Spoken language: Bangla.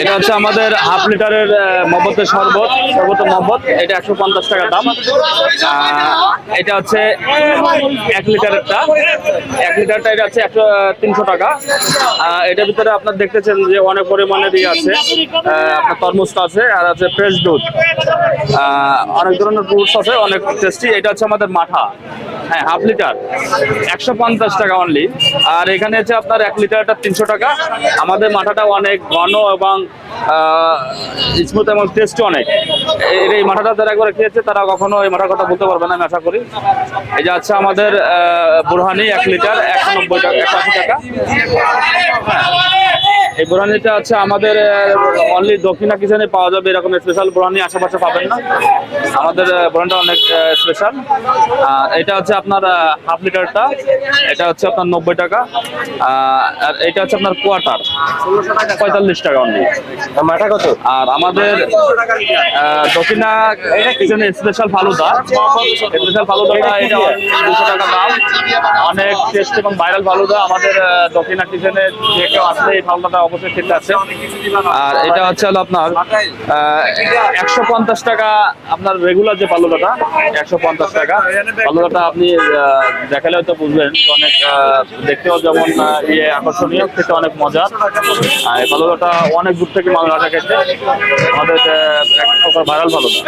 এটা হচ্ছে আমাদের হাফ লিটারের মহব্বতের শরবত শরবত মহব্বত এটা একশো পঞ্চাশ টাকা দাম। এটা হচ্ছে এক লিটারেরটা। এক লিটারটা এটা হচ্ছে একশো তিনশো টাকা। এটার ভিতরে আপনার দেখতেছেন যে অনেক পরিমাণের ইয়ে আছে। আপনার তরমুজটা আছে আর আছে ফ্রেশ দুধ। অনেক ধরনের ফ্রুটস আছে, অনেক টেস্টি এটা হচ্ছে আমাদের মাঠা। হ্যাঁ হাফ লিটার একশো পঞ্চাশ টাকা অনলি আর এখানে হচ্ছে আপনার এক লিটারটা তিনশো টাকা। আমাদের মাথাটা অনেক ঘন এবং স্মুথ এবং টেস্টি অনেক। এই মাথাটা যারা একবার খেয়েছে, তারা কখনো এই মাথার কথা বলতে পারবে না, আমি আশা করি। এই যে আছে আমাদের বুরহানি এক লিটার একশো নব্বই টাকা, একশো টাকা। টাকা এই বোরানিটা আছে আমাদের অনলি দক্ষিণা কিচেনে পাওয়া যাবে এরকম স্পেশাল বোরানি আশেপাশে পাবেন না। আমাদের বোরানটা অনেক স্পেশাল এটা হচ্ছে আপনার হাফ লিটারটা এটা হচ্ছে আপনার নব্বই টাকা। আর এটা হচ্ছে আপনার কোয়ার্টার পঁয়তাল্লিশ টাকা অনলি মাঠা কত? আর আমাদের দক্ষিণা কিচেনে স্পেশাল ফালুদা। স্পেশাল ফালুদাটা এটা দুশো টাকা দাম। টেস্ট এবং ভাইরাল ফালুদা আমাদের দক্ষিণা কিচেনে যে কেউ আসলে এই ফালুদাটা অবশ্যই খেতে আছে আর এটা হচ্ছে হলো আপনার একশো পঞ্চাশ টাকা আপনার রেগুলার যে ফালুদাটা একশো পঞ্চাশ টাকা। ফালুদাটা আপনি দেখালে হয়তো বুঝবেন অনেক দেখতেও যেমন ইয়ে আকর্ষণীয়, খেতে অনেক মজার। আর এই ফালুদাটা অনেক দূর থেকে মানুষ খেতে আমাদের এক প্রকার ভাইরাল ফালুদা